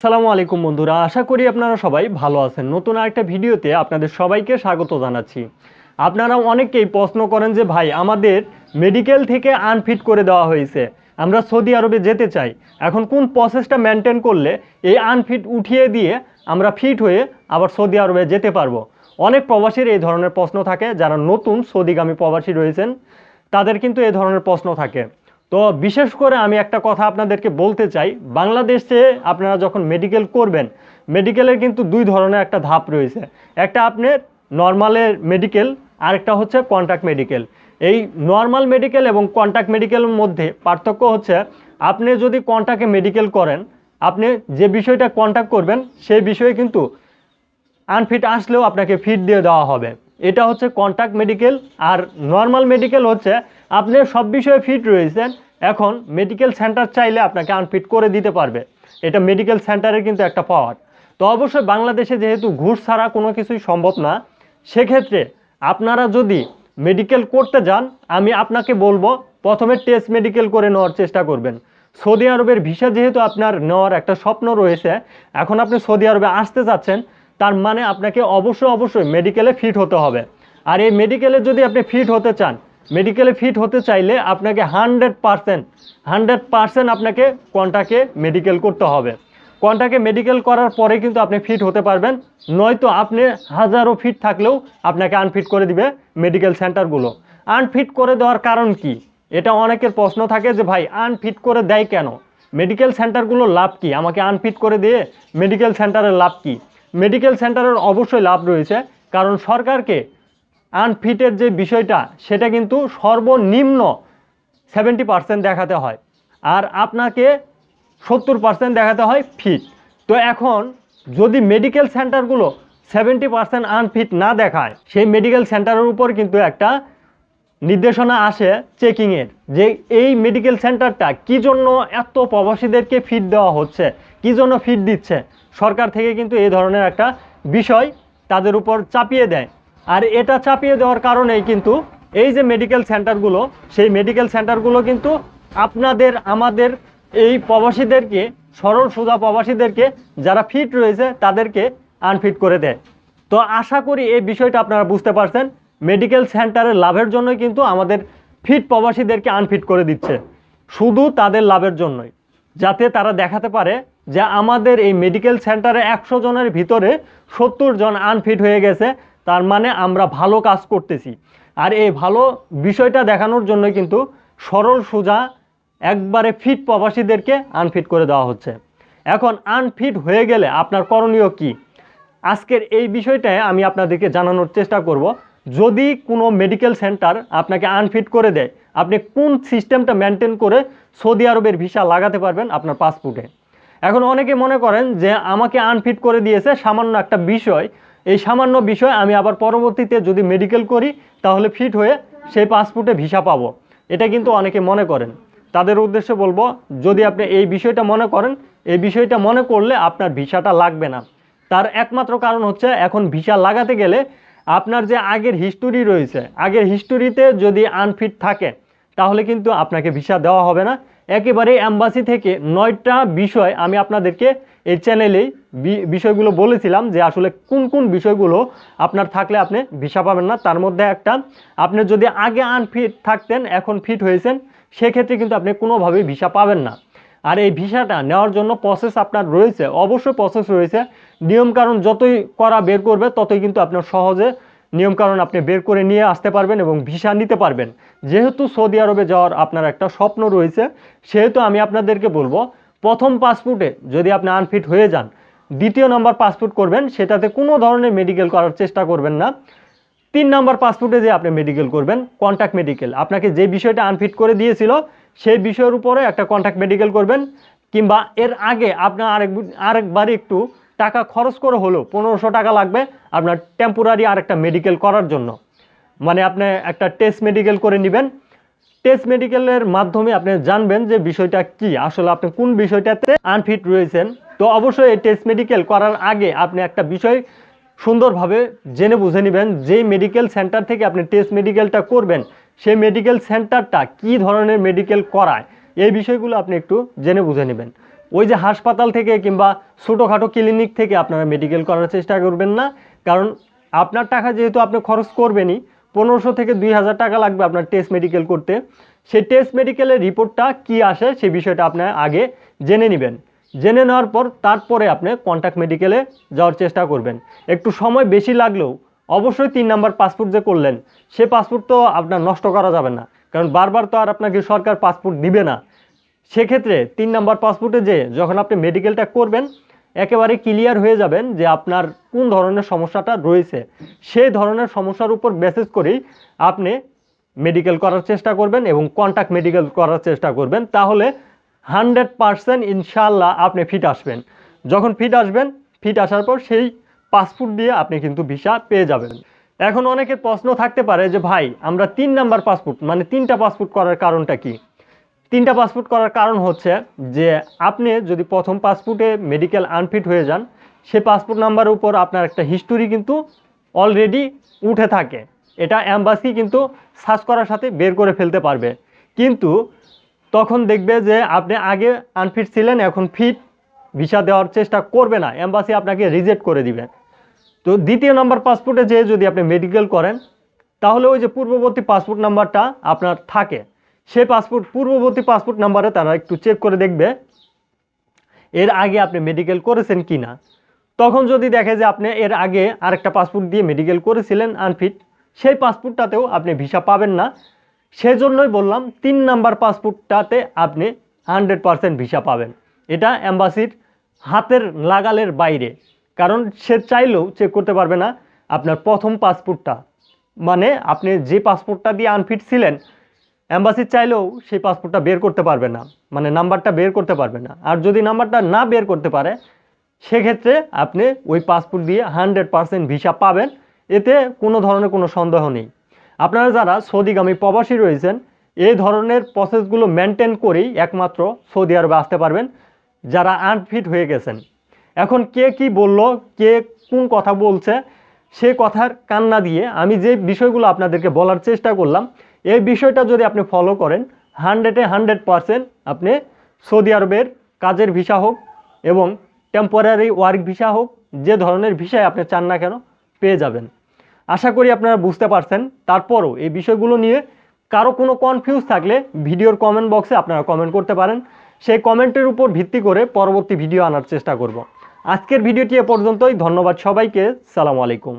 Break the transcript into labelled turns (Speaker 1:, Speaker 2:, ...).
Speaker 1: আসসালামু আলাইকুম বন্ধুরা, আশা করি আপনারা সবাই ভালো আছেন। নতুন আরেকটা ভিডিওতে আপনাদের সবাইকে স্বাগত জানাচ্ছি। আপনারা অনেকেই প্রশ্ন করেন যে, ভাই, আমাদের মেডিকেল থেকে আনফিট করে দেওয়া হয়েছে। আমরা সৌদি আরবে যেতে চাই। এখন কোন প্রসেসটা মেনটেন করলে এই আনফিট উঠিয়ে দিয়ে আমরা ফিট হয়ে আবার সৌদি আরবে যেতে পারব? অনেক প্রবাসীর এই ধরনের প্রশ্ন থাকে, যারা নতুন সৌদিগামী প্রবাসী রয়েছেন, তাদের কিন্তু এই ধরনের প্রশ্ন থাকে। তো বিশেষ করে আমি একটা কথা আপনাদেরকে বলতে চাই। বাংলাদেশে আপনারা যখন মেডিকেল করবেন মেডিকেলের কিন্তু দুই ধরনের একটা ধাপ রয়েছে। একটা আপনার নর্মালের মেডিকেল আরেকটা হচ্ছে কন্ট্যাক্ট মেডিকেল এই নর্মাল মেডিকেল এবং কন্ট্যাক্ট মেডিকেলের মধ্যে পার্থক্য হচ্ছে, আপনি যদি কন্ট্যাক্টে মেডিকেল করেন, আপনি যে বিষয়টা কন্ট্যাক্ট করবেন, সেই বিষয়ে কিন্তু আনফিট আসলেও আপনাকে ফিট দিয়ে দেওয়া হবে। এটা হচ্ছে কন্ট্যাক্ট মেডিকেল আর নর্মাল মেডিকেল হচ্ছে আপনি সব বিষয়ে ফিট রয়েছেন, এখন মেডিকেল সেন্টার চাইলে আপনাকে আনফিট করে দিতে পারবে। এটা মেডিকেল সেন্টারের কিন্তু একটা পাওয়ার তো অবশ্যই বাংলাদেশে যেহেতু ঘুষ ছাড়া কোনো কিছুই সম্ভব না, সেক্ষেত্রে আপনারা যদি মেডিকেল করতে যান, আমি আপনাকে বলব প্রথমে টেস্ট মেডিকেল করে নেওয়ার চেষ্টা করবেন। সৌদি আরবের ভিসা যেহেতু আপনার নেওয়ার একটা স্বপ্ন রয়েছে, এখন আপনি সৌদি আরবে আসতে যাচ্ছেন, তার মানে আপনাকে অবশ্যই অবশ্যই মেডিকেলে ফিট হতে হবে। আর এই মেডিকেলে যদি আপনি ফিট হতে চান মেডিকেলে ফিট হতে চাইলে আপনাকে হান্ড্রেড পারসেন্ট হান্ড্রেড পারসেন্ট আপনাকে কন্টাকে মেডিকেল করতে হবে। কন্টাকে মেডিকেল করার পরে কিন্তু আপনি ফিট হতে পারবেন, নয়তো আপনি হাজারো ফিট থাকলেও আপনাকে আনফিট করে দিবে মেডিকেল সেন্টারগুলো আনফিট করে দেওয়ার কারণ কি? এটা অনেকের প্রশ্ন থাকে যে, ভাই আনফিট করে দেয় কেন? মেডিকেল সেন্টারগুলোর লাভ কি? আমাকে আনফিট করে দিয়ে মেডিকেল সেন্টারের লাভ কি? মেডিকেল সেন্টারের অবশ্যই লাভ রয়েছে, কারণ সরকারকে আনফিটের যে বিষয়টা, সেটা কিন্তু সর্বনিম্ন সেভেন্টি পার্সেন্ট দেখাতে হয়। আর আপনাকে সত্তর পার্সেন্ট দেখাতে হয় ফিট। তো এখন যদি মেডিকেল সেন্টারগুলো সেভেন্টি পার্সেন্ট আনফিট না দেখায়, সেই মেডিকেল সেন্টারের উপর কিন্তু একটা নির্দেশনা আসে চেকিংয়ের যে এই মেডিকেল সেন্টারটা কি জন্য এত প্রবাসীদেরকে ফিট দেওয়া হচ্ছে, কি জন্য ফিট দিচ্ছে। সরকার থেকে কিন্তু এই ধরনের একটা বিষয় তাদের উপর চাপিয়ে দেয়। আর এটা চাপিয়ে দেওয়ার কারণেই কিন্তু এই যে মেডিকেল সেন্টারগুলো সেই মেডিকেল সেন্টারগুলো কিন্তু আপনাদের, আমাদের এই প্রবাসীদেরকে, সরল সোজা প্রবাসীদেরকে যারা ফিট রয়েছে তাদেরকে আনফিট করে দেয়। তো আশা করি এই বিষয়টা আপনারা বুঝতে পারছেন মেডিকেল সেন্টারের লাভের জন্যই কিন্তু আমাদের ফিট প্রবাসীদেরকে আনফিট করে দিচ্ছে। শুধু তাদের লাভের জন্যই, যাতে তারা দেখাতে পারে যে আমাদের এই মেডিকেল সেন্টারে একশো জনের ভিতরে সত্তর জন আনফিট হয়ে গেছে তার মানে আমরা ভালো কাজ করতেছি। আর এই ভালো বিষয়টা দেখানোর জন্যই কিন্তু সরল সোজা একবারে ফিট প্রবাসীদেরকে আনফিট করে দেওয়া হচ্ছে। এখন আনফিট হয়ে গেলে আপনার করণীয় কি? আজকের এই বিষয়টায় আমি আপনাদেরকে জানানোর চেষ্টা করব, যদি কোনো মেডিকেল সেন্টার আপনাকে আনফিট করে দেয়, আপনি কোন সিস্টেমটা মেনটেন করে সৌদি আরবের ভিসা লাগাতে পারবেন আপনার পাসপোর্টে এখন অনেকে মনে করেন যে আমাকে আনফিট করে দিয়েছে সামান্য একটা বিষয় এই সামান্য বিষয় আমি আবার পরবর্তীতে যদি মেডিকেল করি, তাহলে ফিট হয়ে সেই পাসপোর্টে ভিসা পাবো। এটা কিন্তু অনেকে মনে করেন। তাদের উদ্দেশ্যে বলব, যদি আপনি এই বিষয়টা মনে করেন, এই বিষয়টা মনে করলে আপনার ভিসাটা লাগবে না। তার একমাত্র কারণ হচ্ছে, এখন ভিসা লাগাতে গেলে আপনার যে আগের হিস্টোরি রয়েছে, আগের হিস্টোরিতে যদি আনফিট থাকে তাহলে কিন্তু আপনাকে ভিসা দেওয়া হবে না। একেবারে অ্যাম্বাসি থেকে নয়টা বিষয় আমি আপনাদেরকে এই চ্যানেলেই বিষয়গুলো বলেছিলাম যে আসলে কোন কোন বিষয়গুলো আপনার থাকলে আপনি ভিসা পাবেন না। তার মধ্যে একটা, আপনি যদি আগে আনফিট থাকতেন, এখন ফিট হয়েছেন, সেক্ষেত্রে কিন্তু আপনি কোনোভাবেই ভিসা পাবেন না। আর এই ভিসাটা নেওয়ার জন্য প্রসেস আপনার রয়েছে, অবশ্যই প্রসেস রয়েছে। নিয়মকানুন যতই করা বের করবে, ততই কিন্তু আপনার সহজে নিয়মকানুন আপনি বের করে নিয়ে আসতে পারবেন এবং ভিসা নিতে পারবেন। যেহেতু সৌদি আরবে যাওয়ার আপনার একটা স্বপ্ন রয়েছে, সেহেতু আমি আপনাদেরকে বলব, প্রথম পাসপোর্টে যদি আপনি আনফিট হয়ে যান, দ্বিতীয় নম্বর পাসপোর্ট করবেন, সেটাতে কোনো ধরনের মেডিকেল করার চেষ্টা করবেন না। তিন নম্বর পাসপোর্টে যে আপনি মেডিকেল করবেন কন্ট্যাক্ট মেডিকেল। আপনাকে যে বিষয়টা আনফিট করে দিয়েছিল, সেই বিষয়ের উপরে একটা কন্ট্যাক্ট মেডিকেল করবেন, কিংবা এর আগে আপনার আরেক আরেকবার একটু টাকা খরচ করে হলেও পনেরোশো টাকা লাগবে আপনার টেম্পোরারি আর একটা মেডিকেল করার জন্য। মানে আপনি একটা টেস্ট মেডিকেল করে নেবেন। টেস্ট মেডিকেলের মাধ্যমে আপনি জানবেন যে বিষয়টা কি, আসলে আপনি কোন বিষয়টাতে আনফিট রয়েছেন। তো অবশ্যই এই টেস্ট মেডিকেল করার আগে আপনি একটা বিষয় সুন্দরভাবে জেনে বুঝে নেবেন যেই মেডিকেল সেন্টার থেকে আপনি টেস্ট মেডিকেলটা করবেন সেই মেডিকেল সেন্টারটা কি ধরনের মেডিকেল করায়, এই বিষয়গুলো আপনি একটু জেনে বুঝে নেবেন। ওই যে হাসপাতাল থেকে কিংবা ছোটোখাটো ক্লিনিক থেকে আপনারা মেডিকেল করার চেষ্টা করবেন না। কারণ আপনার টাকা যেহেতু আপনি খরচ করবেনই, পনেরোশো থেকে দুই হাজার টাকা লাগবে আপনার টেস্ট মেডিকেল করতে। সেই টেস্ট মেডিকেলের রিপোর্টটা কি আসে সেই বিষয়টা আপনার আগে জেনে নেবেন। জেনে নেওয়ার পর তারপরে আপনি কন্ট্যাক্ট মেডিকেলে যাওয়ার চেষ্টা করবেন। একটু সময় বেশি লাগলেও অবশ্যই তিন নাম্বার পাসপোর্ট যে করলেন, সে পাসপোর্ট তো আপনার নষ্ট করা যাবে না। কারণ বারবার তো আর আপনাকে সরকার পাসপোর্ট দিবে না। সেক্ষেত্রে তিন নাম্বার পাসপোর্টে যে যখন আপনি মেডিকেলটা করবেন, একেবারে ক্লিয়ার হয়ে যাবেন যে আপনার কোন ধরনের সমস্যাটা রয়েছে। সেই ধরনের সমস্যার উপর বেসিস করেই আপনি মেডিকেল করার চেষ্টা করবেন এবং কন্ট্যাক্ট মেডিকেল করার চেষ্টা করবেন। তাহলে হান্ড্রেড পারসেন্ট ইনশাল্লাহ আপনি ফিট আসবেন। যখন ফিট আসবেন ফিট আসার পর সেই পাসপোর্ট দিয়ে আপনি কিন্তু ভিসা পেয়ে যাবেন। এখন অনেকের প্রশ্ন থাকতে পারে যে, ভাই, আমরা তিন নাম্বার পাসপোর্ট মানে তিনটা পাসপোর্ট করার কারণটা কি? তিনটা পাসপোর্ট করার কারণ হচ্ছে যে আপনি যদি প্রথম পাসপোর্টে মেডিকেল আনফিট হয়ে যান, সে পাসপোর্ট নাম্বারের উপর আপনার একটা হিস্টোরি কিন্তু অলরেডি উঠে থাকে। এটা অ্যাম্বাসি কিন্তু সার্চ করার সাথে বের করে ফেলতে পারবে। কিন্তু তখন দেখবে যে আপনি আগে আনফিট ছিলেন, এখন ফিট ভিসা দেওয়ার চেষ্টা করবে না। অ্যাম্বাসি আপনাকে রিজেক্ট করে দিবে। তো দ্বিতীয় নাম্বার পাসপোর্টে যেয়ে যদি আপনি মেডিকেল করেন, তাহলে ওই যে পূর্ববর্তী পাসপোর্ট নাম্বারটা আপনার থাকে। সে পাসপোর্ট পূর্ববর্তী পাসপোর্ট নাম্বারে তারা একটু চেক করে দেখবে, এর আগে আপনি মেডিকেল করেছেন কি না তখন যদি দেখে যে আপনি এর আগে আরেকটা পাসপোর্ট দিয়ে মেডিকেল করেছিলেন আনফিট সেই পাসপোর্টটাতেও আপনি ভিসা পাবেন না। সেজন্যই বললাম, তিন নাম্বার পাসপোর্টটাতে আপনি হান্ড্রেড পারসেন্ট ভিসা পাবেন। এটা অ্যাম্বাসির হাতের লাগালের বাইরে। কারণ সে চাইলেও চেক করতে পারবে না আপনার প্রথম পাসপোর্টটা মানে আপনি যে পাসপোর্টটা দিয়ে আনফিট ছিলেন অ্যাম্বাসি চাইলেও সেই পাসপোর্টটা বের করতে পারবে না মানে নাম্বারটা বের করতে পারবে না। আর যদি নাম্বারটা না বের করতে পারে, সেক্ষেত্রে আপনি ওই পাসপোর্ট দিয়ে হান্ড্রেড পারসেন্ট ভিসা পাবেন। এতে কোনো ধরনের কোনো সন্দেহ নেই। আপনারা যারা সৌদিগামী প্রবাসী রয়েছেন, এই ধরনের প্রসেসগুলো মেনটেন করেই একমাত্র সৌদি আরবে আসতে পারবেন, যারা আনফিট হয়ে গেছেন। এখন কে কি বলল, কে কোন কথা বলছে, সে কথার কান্না দিয়ে আমি যে বিষয়গুলো আপনাদেরকে বলার চেষ্টা করলাম এই বিষয়টা যদি আপনি ফলো করেন হান্ড্রেডে হান্ড্রেড পারসেন্ট আপনি সৌদি আরবের কাজের ভিসা হোক এবং টেম্পোরারি ওয়ার্ক ভিসা হোক, যে ধরনের ভিসায় আপনি চান না কেন, পেয়ে যাবেন। আশা করি আপনারা বুঝতে পারছেন। তারপরও এই বিষয়গুলো নিয়ে কারও কোনো কনফিউজ থাকলে ভিডিওর কমেন্ট বক্সে আপনারা কমেন্ট করতে পারেন। সেই কমেন্টের উপর ভিত্তি করে পরবর্তী ভিডিও আনার চেষ্টা করব। আজকের ভিডিওটি এ পর্যন্তই। ধন্যবাদ সবাইকে। সালাম আলাইকুম।